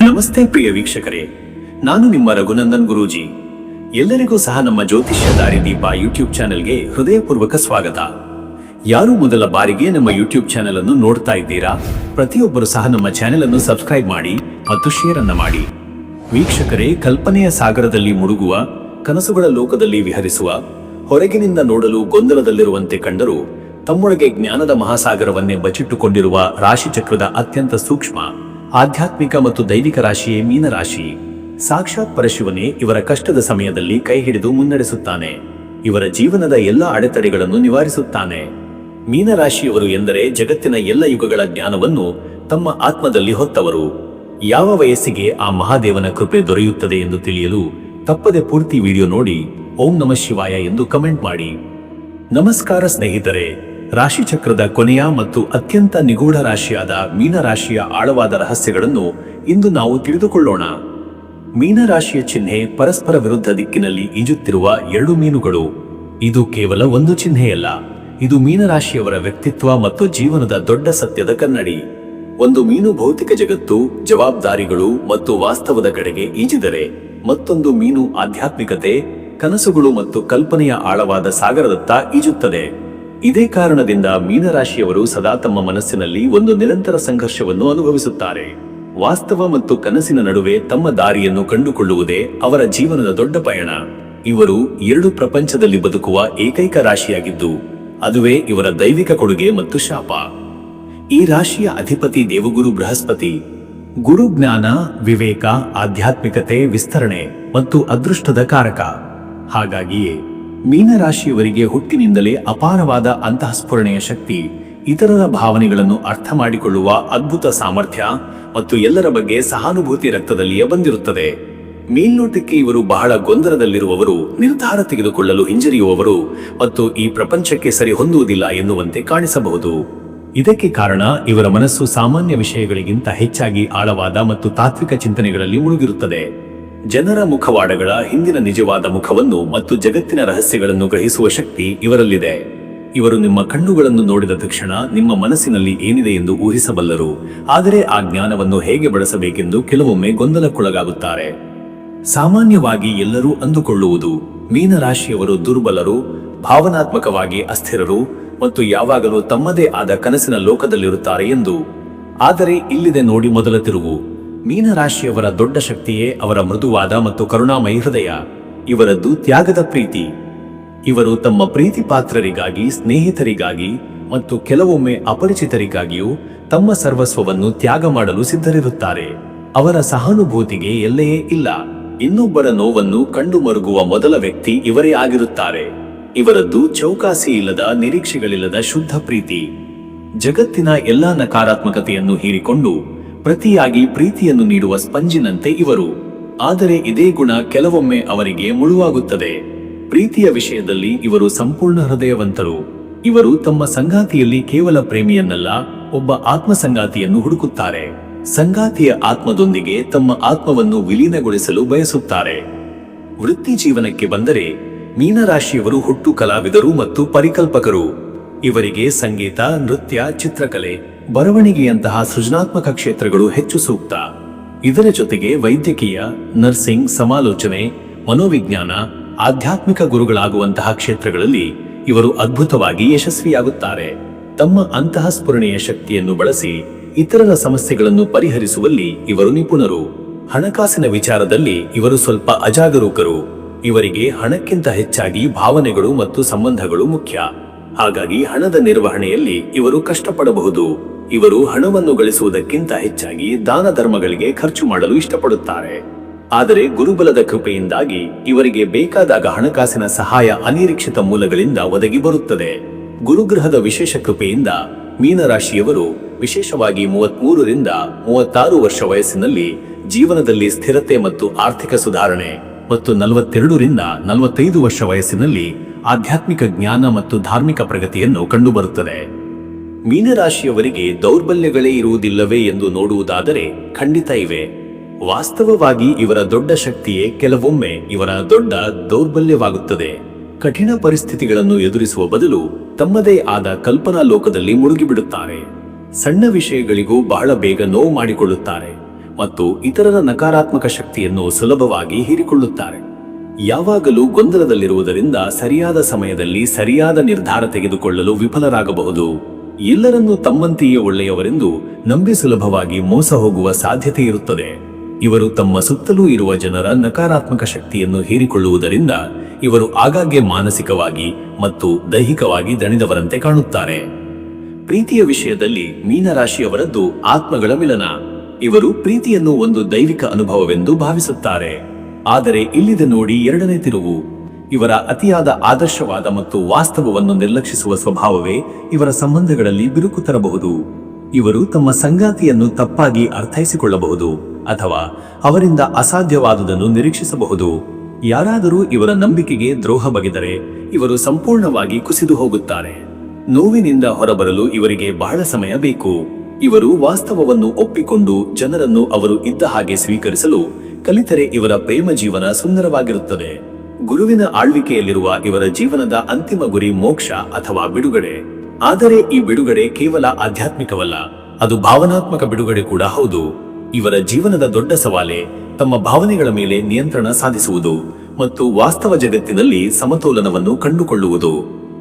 ನಮಸ್ತೆ ಪ್ರಿಯ ವೀಕ್ಷಕರೇ, ನಾನು ನಿಮ್ಮ ರಘುನಂದನ್ ಗುರೂಜಿ. ಎಲ್ಲರಿಗೂ ಸಹ ನಮ್ಮ ಜ್ಯೋತಿಷ್ಯ ದಾರಿದೀಪ ಯೂಟ್ಯೂಬ್ ಚಾನೆಲ್ಗೆ ಹೃದಯಪೂರ್ವಕ ಸ್ವಾಗತ. ಯಾರು ಮೊದಲ ಬಾರಿಗೆ ನಮ್ಮ ಯೂಟ್ಯೂಬ್ ಚಾನೆಲ್ ಅನ್ನು ನೋಡ್ತಾ ಇದ್ದೀರಾ? ಪ್ರತಿಯೊಬ್ಬರು ಸಹ ನಮ್ಮ ಚಾನೆಲ್ ಅನ್ನು ಸಬ್ಸ್ಕ್ರೈಬ್ ಮಾಡಿ ಮತ್ತು ಶೇರ್ ಅನ್ನ ಮಾಡಿ. ವೀಕ್ಷಕರೇ, ಕಲ್ಪನೆಯ ಸಾಗರದಲ್ಲಿ ಮುಳುಗುವ, ಕನಸುಗಳ ಲೋಕದಲ್ಲಿ ವಿಹರಿಸುವ, ಹೊರಗಿನಿಂದ ನೋಡಲು ಗೊಂದಲದಲ್ಲಿರುವಂತೆ ಕಂಡರೂ, ತಮ್ಮೊಳಗೆ ಜ್ಞಾನದ ಮಹಾಸಾಗರವನ್ನೇ ಬಚ್ಚಿಟ್ಟುಕೊಂಡಿರುವ ರಾಶಿಚಕ್ರದ ಅತ್ಯಂತ ಸೂಕ್ಷ್ಮ ಆಧ್ಯಾತ್ಮಿಕ ಮತ್ತು ದೈವಿಕ ರಾಶಿಯೇ ಮೀನರಾಶಿ. ಸಾಕ್ಷಾತ್ ಪರಶಿವನೇ ಇವರ ಕಷ್ಟದ ಸಮಯದಲ್ಲಿ ಕೈ ಹಿಡಿದು ಮುನ್ನಡೆಸುತ್ತಾನೆ. ಇವರ ಜೀವನದ ಎಲ್ಲ ಅಡೆತಡೆಗಳನ್ನು ನಿವಾರಿಸುತ್ತಾನೆ. ಮೀನರಾಶಿಯವರು ಎಂದರೆ ಜಗತ್ತಿನ ಎಲ್ಲ ಯುಗಗಳ ಜ್ಞಾನವನ್ನು ತಮ್ಮ ಆತ್ಮದಲ್ಲಿ ಹೊತ್ತವರು. ಯಾವ ವಯಸ್ಸಿಗೆ ಆ ಮಹಾದೇವನ ಕೃಪೆ ದೊರೆಯುತ್ತದೆ ಎಂದು ತಿಳಿಯಲು ತಪ್ಪದೆ ಪೂರ್ತಿ ವಿಡಿಯೋ ನೋಡಿ, ಓಂ ನಮಃ ಶಿವಾಯ ಎಂದು ಕಮೆಂಟ್ ಮಾಡಿ. ನಮಸ್ಕಾರ ಸ್ನೇಹಿತರೆ. ರಾಶಿಚಕ್ರದ ಕೊನೆಯ ಮತ್ತು ಅತ್ಯಂತ ನಿಗೂಢ ರಾಶಿಯಾದ ಮೀನರಾಶಿಯ ಆಳವಾದ ರಹಸ್ಯಗಳನ್ನು ಇಂದು ನಾವು ತಿಳಿದುಕೊಳ್ಳೋಣ. ಮೀನರಾಶಿಯ ಚಿಹ್ನೆ ಪರಸ್ಪರ ವಿರುದ್ಧ ದಿಕ್ಕಿನಲ್ಲಿ ಈಜುತ್ತಿರುವ ಎರಡು ಮೀನುಗಳು. ಇದು ಕೇವಲ ಒಂದು ಚಿಹ್ನೆಯಲ್ಲ, ಇದು ಮೀನರಾಶಿಯವರ ವ್ಯಕ್ತಿತ್ವ ಮತ್ತು ಜೀವನದ ದೊಡ್ಡ ಸತ್ಯದ ಕನ್ನಡಿ. ಒಂದು ಮೀನು ಭೌತಿಕ ಜಗತ್ತು, ಜವಾಬ್ದಾರಿಗಳು ಮತ್ತು ವಾಸ್ತವದ ಕಡೆಗೆ ಈಜಿದರೆ, ಮತ್ತೊಂದು ಮೀನು ಆಧ್ಯಾತ್ಮಿಕತೆ, ಕನಸುಗಳು ಮತ್ತು ಕಲ್ಪನೆಯ ಆಳವಾದ ಸಾಗರದತ್ತ ಈಜುತ್ತದೆ. ಇದೇ ಕಾರಣದಿಂದ ಮೀನರಾಶಿಯವರು ಸದಾ ತಮ್ಮ ಮನಸ್ಸಿನಲ್ಲಿ ಒಂದು ನಿರಂತರ ಸಂಘರ್ಷವನ್ನು ಅನುಭವಿಸುತ್ತಾರೆ. ವಾಸ್ತವ ಮತ್ತು ಕನಸಿನ ನಡುವೆ ತಮ್ಮ ದಾರಿಯನ್ನು ಕಂಡುಕೊಳ್ಳುವುದೇ ಅವರ ಜೀವನದ ದೊಡ್ಡ ಪಯಣ. ಇವರು ಎರಡು ಪ್ರಪಂಚದಲ್ಲಿ ಬದುಕುವ ಏಕೈಕ ರಾಶಿಯಾಗಿದ್ದು, ಅದುವೇ ಇವರ ದೈವಿಕ ಕೊಡುಗೆ ಮತ್ತು ಶಾಪ. ಈ ರಾಶಿಯ ಅಧಿಪತಿ ದೇವಗುರು ಬೃಹಸ್ಪತಿ, ಗುರು ಜ್ಞಾನ, ವಿವೇಕ, ಆಧ್ಯಾತ್ಮಿಕತೆ, ವಿಸ್ತರಣೆ ಮತ್ತು ಅದೃಷ್ಟದ ಕಾರಕ. ಹಾಗಾಗಿಯೇ ಮೀನರಾಶಿಯವರಿಗೆ ಹುಟ್ಟಿನಿಂದಲೇ ಅಪಾರವಾದ ಅಂತಃಸ್ಫುರಣೆಯ ಶಕ್ತಿ, ಇತರರ ಭಾವನೆಗಳನ್ನು ಅರ್ಥ ಮಾಡಿಕೊಳ್ಳುವ ಅದ್ಭುತ ಸಾಮರ್ಥ್ಯ ಮತ್ತು ಎಲ್ಲರ ಬಗ್ಗೆ ಸಹಾನುಭೂತಿ ರಕ್ತದಲ್ಲಿಯೇ ಬಂದಿರುತ್ತದೆ. ಮೇಲ್ನೋಟಕ್ಕೆ ಇವರು ಬಹಳ ಗೊಂದಲದಲ್ಲಿರುವವರು, ನಿರ್ಧಾರ ತೆಗೆದುಕೊಳ್ಳಲು ಹಿಂಜರಿಯುವವರು ಮತ್ತು ಈ ಪ್ರಪಂಚಕ್ಕೆ ಸರಿ ಹೊಂದುವುದಿಲ್ಲ ಎನ್ನುವಂತೆ ಕಾಣಿಸಬಹುದು. ಇದಕ್ಕೆ ಕಾರಣ ಇವರ ಮನಸ್ಸು ಸಾಮಾನ್ಯ ವಿಷಯಗಳಿಗಿಂತ ಹೆಚ್ಚಾಗಿ ಆಳವಾದ ಮತ್ತು ತಾತ್ವಿಕ ಚಿಂತನೆಗಳಲ್ಲಿ ಮುಳುಗಿರುತ್ತದೆ. ಜನರ ಮುಖವಾಡಗಳ ಹಿಂದಿನ ನಿಜವಾದ ಮುಖವನ್ನು ಮತ್ತು ಜಗತ್ತಿನ ರಹಸ್ಯಗಳನ್ನು ಗ್ರಹಿಸುವ ಶಕ್ತಿ ಇವರಲ್ಲಿದೆ. ಇವರು ನಿಮ್ಮ ಕಣ್ಣುಗಳನ್ನು ನೋಡಿದ ತಕ್ಷಣ ನಿಮ್ಮ ಮನಸ್ಸಿನಲ್ಲಿ ಏನಿದೆ ಎಂದು ಊಹಿಸಬಲ್ಲರು. ಆದರೆ ಆ ಜ್ಞಾನವನ್ನು ಹೇಗೆ ಬಳಸಬೇಕೆಂದು ಕೆಲವೊಮ್ಮೆ ಗೊಂದಲಕ್ಕೊಳಗಾಗುತ್ತಾರೆ. ಸಾಮಾನ್ಯವಾಗಿ ಎಲ್ಲರೂ ಅಂದುಕೊಳ್ಳುವುದು, ಮೀನರಾಶಿಯವರು ದುರ್ಬಲರು, ಭಾವನಾತ್ಮಕವಾಗಿ ಅಸ್ಥಿರರು ಮತ್ತು ಯಾವಾಗಲೂ ತಮ್ಮದೇ ಆದ ಕನಸಿನ ಲೋಕದಲ್ಲಿರುತ್ತಾರೆ ಎಂದು. ಆದರೆ ಇಲ್ಲಿದೆ ನೋಡಿ ಮೊದಲ ತಿರುವು. ಮೀನರಾಶಿಯವರ ದೊಡ್ಡ ಶಕ್ತಿಯೇ ಅವರ ಮೃದುವಾದ ಮತ್ತು ಕರುಣಾಮಯಿ ಹೃದಯ. ಇವರದ್ದು ತ್ಯಾಗದ ಪ್ರೀತಿ. ಇವರು ತಮ್ಮ ಪ್ರೀತಿ ಪಾತ್ರರಿಗಾಗಿ ಸ್ನೇಹಿತರಿಗಾಗಿ ಮತ್ತು ಕೆಲವೊಮ್ಮೆ ಅಪರಿಚಿತರಿಗಾಗಿಯೂ ತಮ್ಮ ಸರ್ವಸ್ವವನ್ನು ತ್ಯಾಗ ಮಾಡಲು ಸಿದ್ಧರಿರುತ್ತಾರೆ. ಅವರ ಸಹಾನುಭೂತಿಗೆ ಎಲ್ಲೆಯೇ ಇಲ್ಲ. ಇನ್ನೊಬ್ಬರ ನೋವನ್ನು ಕಂಡು ಮರುಗುವ ಮೊದಲ ವ್ಯಕ್ತಿ ಇವರೇ ಆಗಿರುತ್ತಾರೆ. ಇವರದ್ದು ಚೌಕಾಸಿ ಇಲ್ಲದ, ನಿರೀಕ್ಷೆಗಳಿಲ್ಲದ ಶುದ್ಧ ಪ್ರೀತಿ. ಜಗತ್ತಿನ ಎಲ್ಲಾ ನಕಾರಾತ್ಮಕತೆಯನ್ನು ಹೀರಿಕೊಂಡು ಪ್ರತಿಯಾಗಿ ಪ್ರೀತಿಯನ್ನು ನೀಡುವ ಸ್ಪಂಜಿನಂತೆ ಇವರು. ಆದರೆ ಇದೇ ಗುಣ ಕೆಲವೊಮ್ಮೆ ಅವರಿಗೆ ಮುಳುವಾಗುತ್ತದೆ. ಪ್ರೀತಿಯ ವಿಷಯದಲ್ಲಿ ಇವರು ಸಂಪೂರ್ಣ ಹೃದಯವಂತರು. ಇವರು ತಮ್ಮ ಸಂಗಾತಿಯಲ್ಲಿ ಕೇವಲ ಪ್ರೇಮಿಯನ್ನಲ್ಲ, ಒಬ್ಬ ಆತ್ಮ ಸಂಗಾತಿಯನ್ನು ಹುಡುಕುತ್ತಾರೆ. ಸಂಗಾತಿಯ ಆತ್ಮದೊಂದಿಗೆ ತಮ್ಮ ಆತ್ಮವನ್ನು ವಿಲೀನಗೊಳಿಸಲು ಬಯಸುತ್ತಾರೆ. ವೃತ್ತಿ ಜೀವನಕ್ಕೆ ಬಂದರೆ ಮೀನರಾಶಿಯವರು ಹುಟ್ಟು ಕಲಾವಿದರು ಮತ್ತು ಪರಿಕಲ್ಪಕರು. ಇವರಿಗೆ ಸಂಗೀತ, ನೃತ್ಯ, ಚಿತ್ರಕಲೆ ಬರವಣಿಗೆಯಂತಹ ಸೃಜನಾತ್ಮಕ ಕ್ಷೇತ್ರಗಳು ಹೆಚ್ಚು ಸೂಕ್ತ. ಇದರ ಜೊತೆಗೆ ವೈದ್ಯಕೀಯ, ನರ್ಸಿಂಗ್, ಸಮಾಲೋಚನೆ, ಮನೋವಿಜ್ಞಾನ, ಆಧ್ಯಾತ್ಮಿಕ ಗುರುಗಳಾಗುವಂತಹ ಕ್ಷೇತ್ರಗಳಲ್ಲಿ ಇವರು ಅದ್ಭುತವಾಗಿ ಯಶಸ್ವಿಯಾಗುತ್ತಾರೆ. ತಮ್ಮ ಅಂತಹ ಸ್ಫುರಣೆಯ ಶಕ್ತಿಯನ್ನು ಬಳಸಿ ಇತರರ ಸಮಸ್ಯೆಗಳನ್ನು ಪರಿಹರಿಸುವಲ್ಲಿ ಇವರು ನಿಪುಣರು. ಹಣಕಾಸಿನ ವಿಚಾರದಲ್ಲಿ ಇವರು ಸ್ವಲ್ಪ ಅಜಾಗರೂಕರು. ಇವರಿಗೆ ಹಣಕ್ಕಿಂತ ಹೆಚ್ಚಾಗಿ ಭಾವನೆಗಳು ಮತ್ತು ಸಂಬಂಧಗಳು ಮುಖ್ಯ. ಹಾಗಾಗಿ ಹಣದ ನಿರ್ವಹಣೆಯಲ್ಲಿ ಇವರು ಕಷ್ಟಪಡಬಹುದು. ಇವರು ಹಣವನ್ನು ಗಳಿಸುವುದಕ್ಕಿಂತ ಹೆಚ್ಚಾಗಿ ದಾನ ಧರ್ಮಗಳಿಗೆ ಖರ್ಚು ಮಾಡಲು ಇಷ್ಟಪಡುತ್ತಾರೆ. ಆದರೆ ಗುರುಬಲದ ಕೃಪೆಯಿಂದಾಗಿ ಇವರಿಗೆ ಬೇಕಾದಾಗ ಹಣಕಾಸಿನ ಸಹಾಯ ಅನಿರೀಕ್ಷಿತ ಮೂಲಗಳಿಂದ ಒದಗಿ ಬರುತ್ತದೆ. ಗುರುಗ್ರಹದ ವಿಶೇಷ ಕೃಪೆಯಿಂದ ಮೀನರಾಶಿಯವರು ವಿಶೇಷವಾಗಿ ಮೂವತ್ಮೂರರಿಂದ ಮೂವತ್ತಾರು ವರ್ಷ ವಯಸ್ಸಿನಲ್ಲಿ ಜೀವನದಲ್ಲಿ ಸ್ಥಿರತೆ ಮತ್ತು ಆರ್ಥಿಕ ಸುಧಾರಣೆ ಮತ್ತು ನಲವತ್ತೆರಡರಿಂದ ನಲವತ್ತೈದು ವರ್ಷ ವಯಸ್ಸಿನಲ್ಲಿ ಆಧ್ಯಾತ್ಮಿಕ ಜ್ಞಾನ ಮತ್ತು ಧಾರ್ಮಿಕ ಪ್ರಗತಿಯನ್ನು ಕಂಡುಬರುತ್ತದೆ. ಮೀನರಾಶಿಯವರಿಗೆ ದೌರ್ಬಲ್ಯಗಳೇ ಇರುವುದಿಲ್ಲವೇ ಎಂದು ನೋಡುವುದಾದರೆ ಖಂಡಿತ ಇವೆ. ವಾಸ್ತವವಾಗಿ ಇವರ ದೊಡ್ಡ ಶಕ್ತಿಯೇ ಕೆಲವೊಮ್ಮೆ ಇವರ ದೊಡ್ಡ ದೌರ್ಬಲ್ಯವಾಗುತ್ತದೆ. ಕಠಿಣ ಪರಿಸ್ಥಿತಿಗಳನ್ನು ಎದುರಿಸುವ ಬದಲು ತಮ್ಮದೇ ಆದ ಕಲ್ಪನಾ ಲೋಕದಲ್ಲಿ ಮುಳುಗಿಬಿಡುತ್ತಾರೆ. ಸಣ್ಣ ವಿಷಯಗಳಿಗೂ ಬಹಳ ಬೇಗ ನೋವು ಮಾಡಿಕೊಳ್ಳುತ್ತಾರೆ ಮತ್ತು ಇತರರ ನಕಾರಾತ್ಮಕ ಶಕ್ತಿಯನ್ನು ಸುಲಭವಾಗಿ ಹೀರಿಕೊಳ್ಳುತ್ತಾರೆ. ಯಾವಾಗಲೂ ಗೊಂದಲದಲ್ಲಿರುವುದರಿಂದ ಸರಿಯಾದ ಸಮಯದಲ್ಲಿ ಸರಿಯಾದ ನಿರ್ಧಾರ ತೆಗೆದುಕೊಳ್ಳಲು ವಿಫಲರಾಗಬಹುದು. ಎಲ್ಲರನ್ನೂ ತಮ್ಮಂತೆಯೇ ಒಳ್ಳೆಯವರೆಂದು ನಂಬಿ ಸುಲಭವಾಗಿ ಮೋಸ ಹೋಗುವ ಸಾಧ್ಯತೆ ಇರುತ್ತದೆ. ಇವರು ತಮ್ಮ ಸುತ್ತಲೂ ಇರುವ ಜನರ ನಕಾರಾತ್ಮಕ ಶಕ್ತಿಯನ್ನು ಹೀರಿಕೊಳ್ಳುವುದರಿಂದ ಇವರು ಆಗಾಗ್ಗೆ ಮಾನಸಿಕವಾಗಿ ಮತ್ತು ದೈಹಿಕವಾಗಿ ದಣಿದವರಂತೆ ಕಾಣುತ್ತಾರೆ. ಪ್ರೀತಿಯ ವಿಷಯದಲ್ಲಿ ಮೀನರಾಶಿಯವರದ್ದು ಆತ್ಮಗಳ ಮಿಲನ. ಇವರು ಪ್ರೀತಿಯನ್ನು ಒಂದು ದೈವಿಕ ಅನುಭವವೆಂದು ಭಾವಿಸುತ್ತಾರೆ. ಆದರೆ ಇಲ್ಲಿದೆ ನೋಡಿ ಎರಡನೇ ತಿರುವು. ಇವರ ಅತಿಯಾದ ಆದರ್ಶವಾದ ಮತ್ತು ವಾಸ್ತವವನ್ನು ನಿರ್ಲಕ್ಷಿಸುವ ಸ್ವಭಾವವೇ ಇವರ ಸಂಬಂಧಗಳಲ್ಲಿ ಬಿರುಕು ತರಬಹುದು. ಇವರು ತಮ್ಮ ಸಂಗಾತಿಯನ್ನು ತಪ್ಪಾಗಿ ಅರ್ಥೈಸಿಕೊಳ್ಳಬಹುದು ಅಥವಾ ಅವರಿಂದ ಅಸಾಧ್ಯವಾದುದನ್ನು ನಿರೀಕ್ಷಿಸಬಹುದು. ಯಾರಾದರೂ ಇವರ ನಂಬಿಕೆಗೆ ದ್ರೋಹ ಬಗೆದರೆ ಇವರು ಸಂಪೂರ್ಣವಾಗಿ ಕುಸಿದು ಹೋಗುತ್ತಾರೆ. ನೋವಿನಿಂದ ಹೊರಬರಲು ಇವರಿಗೆ ಬಹಳ ಸಮಯ ಬೇಕು. ಇವರು ವಾಸ್ತವವನ್ನು ಒಪ್ಪಿಕೊಂಡು ಜನರನ್ನು ಅವರು ಇದ್ದ ಹಾಗೆ ಸ್ವೀಕರಿಸಲು ಕಲಿತರೆ ಇವರ ಪ್ರೇಮ ಜೀವನ ಸುಂದರವಾಗಿರುತ್ತದೆ. ಗುರುವಿನ ಆಳ್ವಿಕೆಯಲ್ಲಿರುವ ಇವರ ಜೀವನದ ಅಂತಿಮ ಗುರಿ ಮೋಕ್ಷ ಅಥವಾ ಬಿಡುಗಡೆ. ಆದರೆ ಈ ಬಿಡುಗಡೆ ಕೇವಲ ಆಧ್ಯಾತ್ಮಿಕವಲ್ಲ, ಅದು ಭಾವನಾತ್ಮಕ ಬಿಡುಗಡೆ ಕೂಡ ಹೌದು. ಇವರ ಜೀವನದ ದೊಡ್ಡ ಸವಾಲೆ ತಮ್ಮ ಭಾವನೆಗಳ ಮೇಲೆ ನಿಯಂತ್ರಣ ಸಾಧಿಸುವುದು ಮತ್ತು ವಾಸ್ತವ ಜಗತ್ತಿನಲ್ಲಿ ಸಮತೋಲನವನ್ನು ಕಂಡುಕೊಳ್ಳುವುದು.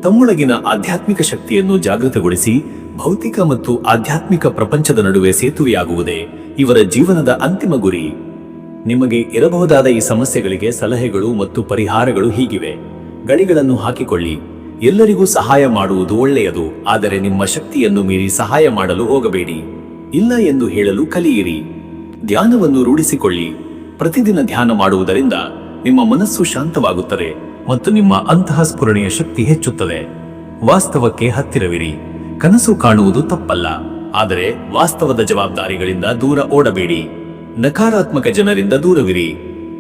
ತಮ್ಮೊಳಗಿನ ಆಧ್ಯಾತ್ಮಿಕ ಶಕ್ತಿಯನ್ನು ಜಾಗೃತಗೊಳಿಸಿ ಭೌತಿಕ ಮತ್ತು ಆಧ್ಯಾತ್ಮಿಕ ಪ್ರಪಂಚದ ನಡುವೆ ಸೇತುವೆಯಾಗುವುದೇ ಇವರ ಜೀವನದ ಅಂತಿಮ ಗುರಿ. ನಿಮಗೆ ಇರಬಹುದಾದ ಈ ಸಮಸ್ಯೆಗಳಿಗೆ ಸಲಹೆಗಳು ಮತ್ತು ಪರಿಹಾರಗಳು ಹೀಗಿವೆ. ಗಳಿಗಳನ್ನು ಹಾಕಿಕೊಳ್ಳಿ. ಎಲ್ಲರಿಗೂ ಸಹಾಯ ಮಾಡುವುದು ಒಳ್ಳೆಯದು, ಆದರೆ ನಿಮ್ಮ ಶಕ್ತಿಯನ್ನು ಮೀರಿ ಸಹಾಯ ಮಾಡಲು ಹೋಗಬೇಡಿ. ಇಲ್ಲ ಎಂದು ಹೇಳಲು ಕಲಿಯಿರಿ. ಧ್ಯಾನವನ್ನು ರೂಢಿಸಿಕೊಳ್ಳಿ. ಪ್ರತಿದಿನ ಧ್ಯಾನ ಮಾಡುವುದರಿಂದ ನಿಮ್ಮ ಮನಸ್ಸು ಶಾಂತವಾಗುತ್ತದೆ ಮತ್ತು ನಿಮ್ಮ ಅಂತಃ ಸ್ಫುರಣೆಯ ಶಕ್ತಿ ಹೆಚ್ಚುತ್ತದೆ. ವಾಸ್ತವಕ್ಕೆ ಹತ್ತಿರವಿರಿ. ಕನಸು ಕಾಣುವುದು ತಪ್ಪಲ್ಲ, ಆದರೆ ವಾಸ್ತವದ ಜವಾಬ್ದಾರಿಗಳಿಂದ ದೂರ ಓಡಬೇಡಿ. ನಕಾರಾತ್ಮಕ ಜನರಿಂದ ದೂರವಿರಿ.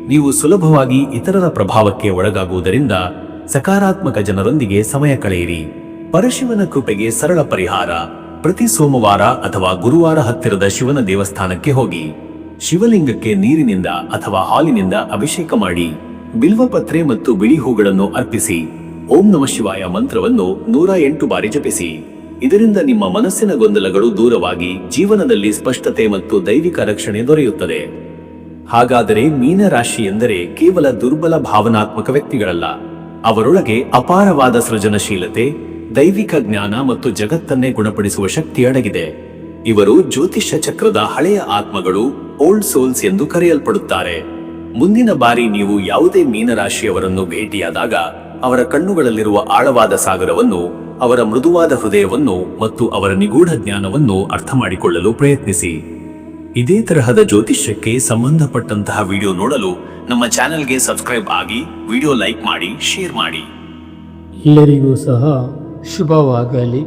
ನೀವು ಸುಲಭವಾಗಿ ಇತರರ ಪ್ರಭಾವಕ್ಕೆ ಒಳಗಾಗುವುದರಿಂದ ಸಕಾರಾತ್ಮಕ ಜನರೊಂದಿಗೆ ಸಮಯ ಕಳೆಯಿರಿ. ಪರಶಿವನ ಕೃಪೆಗೆ ಸರಳ ಪರಿಹಾರ. ಪ್ರತಿ ಸೋಮವಾರ ಅಥವಾ ಗುರುವಾರ ಹತ್ತಿರದ ಶಿವನ ದೇವಸ್ಥಾನಕ್ಕೆ ಹೋಗಿ. ಶಿವಲಿಂಗಕ್ಕೆ ನೀರಿನಿಂದ ಅಥವಾ ಹಾಲಿನಿಂದ ಅಭಿಷೇಕ ಮಾಡಿ. ಬಿಲ್ವಪತ್ರೆ ಮತ್ತು ಬಿಳಿ ಹೂಗಳನ್ನು ಅರ್ಪಿಸಿ. ಓಂ ನಮ ಶಿವಾಯ ಮಂತ್ರವನ್ನು ನೂರ ಎಂಟು ಬಾರಿ ಜಪಿಸಿ. ಇದರಿಂದ ನಿಮ್ಮ ಮನಸ್ಸಿನ ಗೊಂದಲಗಳು ದೂರವಾಗಿ ಜೀವನದಲ್ಲಿ ಸ್ಪಷ್ಟತೆ ಮತ್ತು ದೈವಿಕ ರಕ್ಷಣೆ ದೊರೆಯುತ್ತದೆ. ಹಾಗಾದರೆ ಮೀನರಾಶಿ ಎಂದರೆ ಕೇವಲ ದುರ್ಬಲ ಭಾವನಾತ್ಮಕ ವ್ಯಕ್ತಿಗಳಲ್ಲ. ಅವರೊಳಗೆ ಅಪಾರವಾದ ಸೃಜನಶೀಲತೆ, ದೈವಿಕ ಜ್ಞಾನ ಮತ್ತು ಜಗತ್ತನ್ನೇ ಗುಣಪಡಿಸುವ ಶಕ್ತಿ ಅಡಗಿದೆ. ಇವರು ಜ್ಯೋತಿಷ್ಯ ಚಕ್ರದ ಹಳೆಯ ಆತ್ಮಗಳು ಓಲ್ಡ್ ಸೋಲ್ಸ್ ಎಂದು ಕರೆಯಲ್ಪಡುತ್ತಾರೆ. ಮುಂದಿನ ಬಾರಿ ನೀವು ಯಾವುದೇ ಮೀನರಾಶಿಯವರನ್ನು ಭೇಟಿಯಾದಾಗ ಅವರ ಕಣ್ಣುಗಳಲ್ಲಿರುವ ಆಳವಾದ ಸಾಗರವನ್ನು ಅವರ ಮೃದುವಾದ ಹೃದಯವನ್ನು ಮತ್ತು ಅವರ ನಿಗೂಢ ಜ್ಞಾನವನ್ನು ಅರ್ಥ ಮಾಡಿಕೊಳ್ಳಲು ಪ್ರಯತ್ನಿಸಿ. ಇದೇ ತರಹದ ಜ್ಯೋತಿಷ್ಯಕ್ಕೆ ಸಂಬಂಧಪಟ್ಟಂತಹ ವಿಡಿಯೋ ನೋಡಲು ನಮ್ಮ ಚಾನೆಲ್ಗೆ ಸಬ್ಸ್ಕ್ರೈಬ್ ಆಗಿ ವಿಡಿಯೋ ಲೈಕ್ ಮಾಡಿ, ಶೇರ್ ಮಾಡಿ. ಎಲ್ಲರಿಗೂ ಸಹ ಶುಭವಾಗಲಿ.